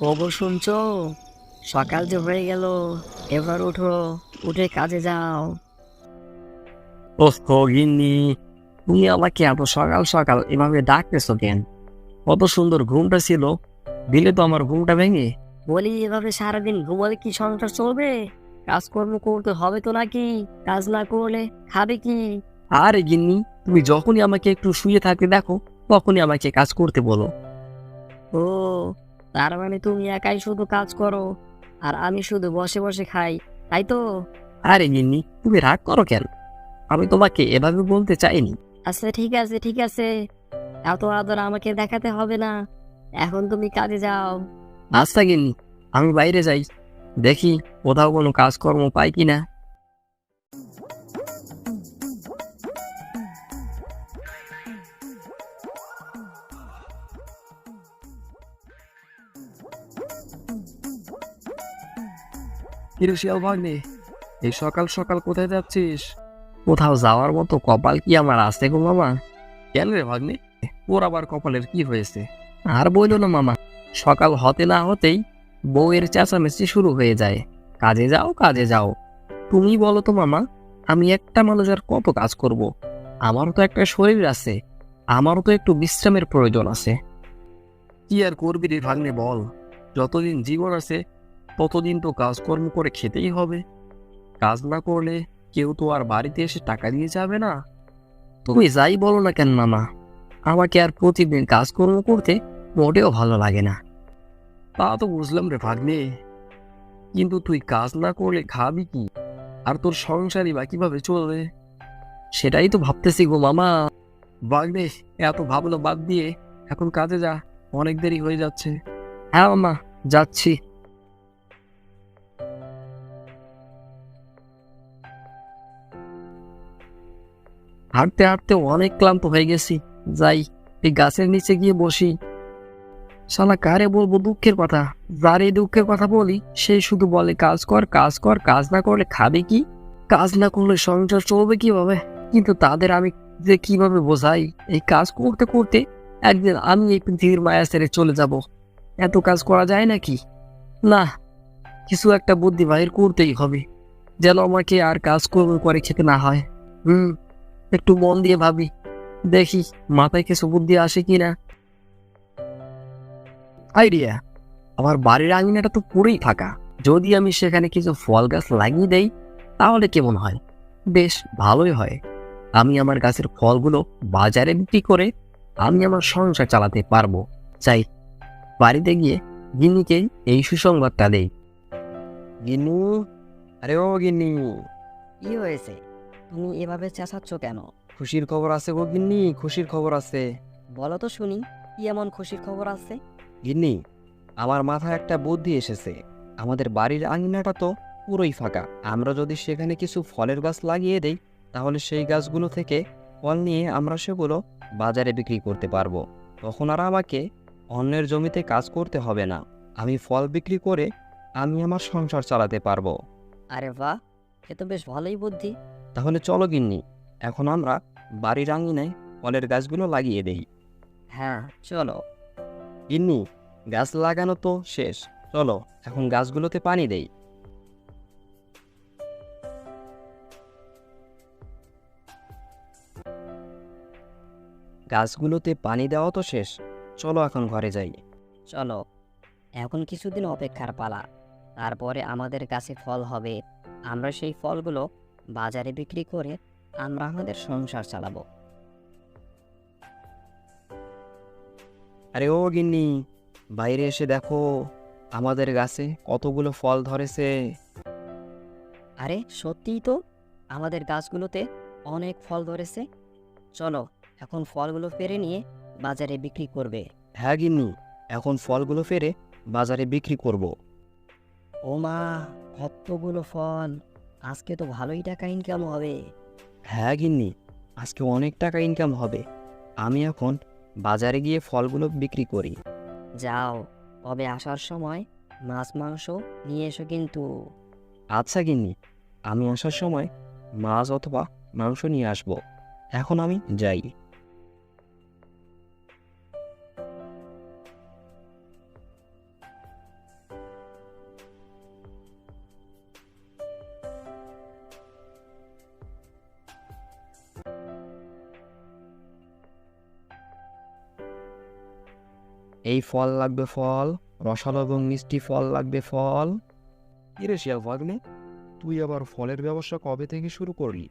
খবর শুনছো? সকাল যে হয়ে গেল এবার উঠো উঠে কাজে যাও। ওহ গিন্নি তুমি আমাকে এত সকাল সকাল এভাবে ডাকতেছো কেন? কত সুন্দর ঘুমটা ছিল। দিলে তো আমার ঘুমটা ভেঙে। বলি এভাবে সারাদিন ঘুমালে কি সংসার চলবে? কাজকর্ম করতে হবে তো নাকি? কাজ না করলে খাবে কি? আরে গিন্নি তুমি যখনই আমাকে একটু শুয়ে থাকতে দেখো তখনই আমাকে কাজ করতে বলো। ও তার মানে তুমি একাই শুধু কাজ করো আর আমি শুধু বসে বসে খাই তাই তো? আরে গিন্নি তুমি রাগ করো কেন? আমি তোমাকে এভাবে বলতে চাইনি। আচ্ছা ঠিক আছে ঠিক আছে। এত আদর আমাকে দেখাতে হবে না। এখন তুমি কাজে যাও। আচ্ছা গিন্নি আমি বাইরে যাই। দেখি কোথাও কোনো কাজকর্ম পাই কিনা। কিরে শিয়াল ভাগ্নে, এই সকাল সকাল কোথায় যাচ্ছিস? কোথাও যাওয়ার মতো কপাল কি আমার আছে গো মামা? কেন রে ভাগ্নে ওর আবার কপালের কি হয়েছে? আর বইলো না মামা, সকাল হতে না হতেই বউয়ের চেঁচামেচি শুরু হয়ে যায়। কাজে যাও কাজে যাও। তুমি বলো তো মামা, আমি একটা মানুষ আর কত কাজ করব। আমারও তো একটা শরীর আছে, আমারও তো একটু বিশ্রামের প্রয়োজন আছে। কি আর করবি রে ভাগ্নে বল, যতদিন জীবন আছে ততদিন তো কাজকর্ম করে খেতেই হবে। কাজ না করলে কেউ তো আর বাড়িতে এসে টাকা দিয়ে যাবে না। তুমি যাই বলো না কেন মামা, আমাকে আর প্রতিদিন কাজকর্ম করতে মোটেও ভালো লাগে না। তা তো বুঝলাম রে ভাগ্নে। কিন্তু তুই কাজ না করলে খাবি কি? আর তোর সংসারই বা কীভাবে চলবে? সেটাই তো ভাবতেছি গো মামা। ভাগ্নে, এত ভাবলো বাদ দিয়ে এখন কাজে যা, অনেক দেরি হয়ে যাচ্ছে। হ্যাঁ মামা, যাচ্ছি। হাঁটতে হাঁটতে অনেক ক্লান্ত হয়ে গেছি। যাই, এই গাছের নিচে গিয়ে বসি। শালা, কারে বলব দুঃখের কথা? যার এই দুঃখের কথা বলি সেই শুধু বলে, কাজ কর কাজ কর, কাজ না করলে খাবে কি? কাজ না করলে সংসার চলবে কীভাবে? কিন্তু তাদের আমি যে কীভাবে বোঝাই, এই কাজ করতে করতে একদিন আমি এই পৃথিবীর মায়া ছেড়ে চলে যাব। এত কাজ করা যায় নাকি? না, কিছু একটা বুদ্ধি বাহির করতেই হবে, যেন আমাকে আর কাজ করবে করে খেতে না হয়। হুম একটু মন দিয়ে ভাবি, দেখি মাথায় কিছু বুদ্ধি আসে কিনা। আইডিয়া আমার বাড়ির আঙিনাটা তো পুরোই ফাঁকা। যদি আমি সেখানে কিছু ফল গাছ লাগিয়ে দেই, তাহলে কেমন হয়? বেশ, ভালোই হয়। আমি আমার গাছের ফলগুলো বাজারে বিক্রি করে আমি আমার সংসার চালাতে পারব। চাই বাড়িতে গিয়ে গিন্নিকে এই সুসংবাদটা দেই। গিন্নু? আরে ও গিন্নি। কি হয়েছে? তুমি এভাবে চেঁচাচ্ছ কেন? খুশির খবর আছে গো গিন্নি খুশির খবর আছে। বলো তো শুনি কি এমন খুশির খবর আছে? গিন্নি আমার মাথায় একটা বুদ্ধি এসেছে। আমাদের বাড়ির আঙিনাটা তো পুরোই ফাঁকা। আমরা যদি সেখানে কিছু ফলের গাছ লাগিয়ে দেই তাহলে সেই গাছগুলো থেকে ফল নিয়ে আমরা সেগুলো বাজারে বিক্রি করতে পারব। তখন আর আমাকে অন্যের জমিতে কাজ করতে হবে না। আমি ফল বিক্রি করে আমি আমার সংসার চালাতে পারব। আরে বাহ এ তো বেশ ভালোই বুদ্ধি। তাহলে চলো গিন্নি এখন আমরা বাড়ির আঙিনায় ফলের গাছগুলো লাগিয়ে দেই। হ্যাঁ চলো। গিন্নি গাছ লাগানো তো শেষ চলো এখন গাছগুলোতে পানি দেই। গাছগুলোতে পানি দেওয়া তো শেষ চলো এখন ঘরে যাই। চলো এখন কিছুদিন অপেক্ষার পালা তারপরে আমাদের গাছে ফল হবে আমরা সেই ফলগুলো বাজারে বিক্রি করে আমরা আমাদের সংসার চালাবো। আরে ও গিন্নি বাইরে এসে দেখো আমাদের গাছে কতগুলো ফল ধরেছে। আরে সত্যিই তো? আমাদের গাছগুলোতে অনেক ফল ধরেছে। চলো এখন ফলগুলো পেরে নিয়ে বাজারে বিক্রি করবে। হ্যাঁ গিন্নি এখন ফলগুলো ফেরে বাজারে বিক্রি করব। ও মা কতগুলো ফল! আজকে তো ভালোই টাকা ইনকাম হবে। হ্যাঁ গিন্নি আজকে অনেক টাকা ইনকাম হবে। আমি এখন বাজারে গিয়ে ফলগুলো বিক্রি করি। যাও তবে আসার সময় মাছ মাংস নিয়ে এসো কিন্তু। আচ্ছা গিন্নি আমি আসার সময় মাছ অথবা মাংস নিয়ে আসব। এখন আমি যাই। এই ফল লাগবে ফল রসালো এবং মিষ্টি ফল লাগবে ফল। কিরে ভাগ্নে? তুই আবার ফলের ব্যবসা কবে থেকে শুরু করলি?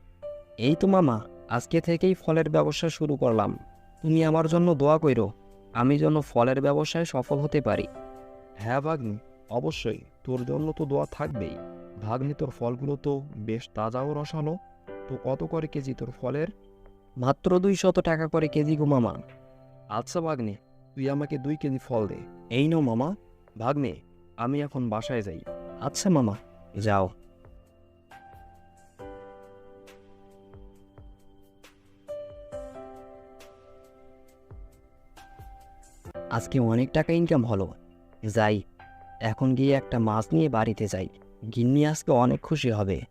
এই তো মামা আজকে থেকেই ফলের ব্যবসা শুরু করলাম। তুমি আমার জন্য দোয়া কইরো আমি যেন ফলের ব্যবসায় সফল হতে পারি। হ্যাঁ ভাগ্নি অবশ্যই তোর জন্য তো দোয়া থাকবেই। ভাগ্নি তোর ফলগুলো তো বেশ তাজাও রসালো। তো কত করে কেজি তোর ফলের? মাত্র দুই শত টাকা করে কেজি গো মামা। আচ্ছা ভাগ্নে তুই আমাকে দুই কেজি ফল দে। এই নো মামা ভাগ্নে আমি এখন বাসায় যাই। আচ্ছা মামা। যাও। আজকে অনেক টাকা ইনকাম হলো। যাই এখন গিয়ে একটা মাছ নিয়ে বাড়িতে যাই। গিন্নি আজকে অনেক খুশি হবে।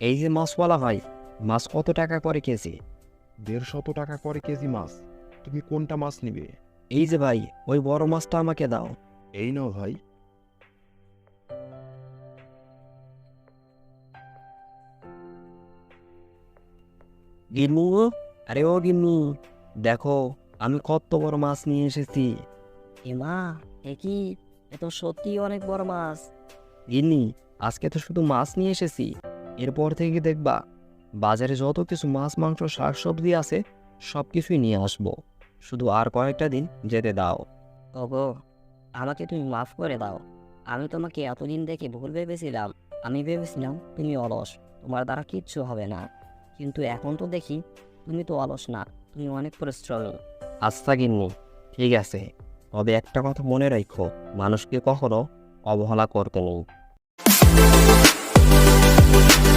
এই যে মাছ মাছওয়ালা ভাই মাছ কত টাকা করে কেজি? দেড়শত টাকা করে কেজি মাছ। তুমি কোনটা মাছ নিবে? এই যে ভাই ওই বড় মাছটা আমাকে দাও। এই নাও ভাই। গিন্নু? আরে ও গিন্নু দেখো আমি কত বড় মাছ নিয়ে এসেছি। এমা এ কি? এ তো সত্যি অনেক বড় মাছ। গিন্নি আজকে তো শুধু মাছ নিয়ে এসেছি। এরপর থেকে দেখবা বাজারে যত কিছু মাছ মাংস শাক সবজি আছে সব কিছুই নিয়ে আসব। শুধু আর কয়েকটা দিন যেতে দাও। ওগো আমাকে তুমি মাফ করে দাও। আমি তোমাকে এতদিন দেখে ভুল ভেবেছিলাম। আমি ভেবেছিলাম তুমি অলস তোমার দ্বারা কিচ্ছু হবে না। কিন্তু এখন তো দেখি তুমি তো অলস না তুমি অনেক পরিশ্রমী। আচ্ছা গিন্নি ঠিক আছে। তবে একটা কথা মনে রাখো মানুষকে কখনো অবহেলা করতে নেই। Thank you.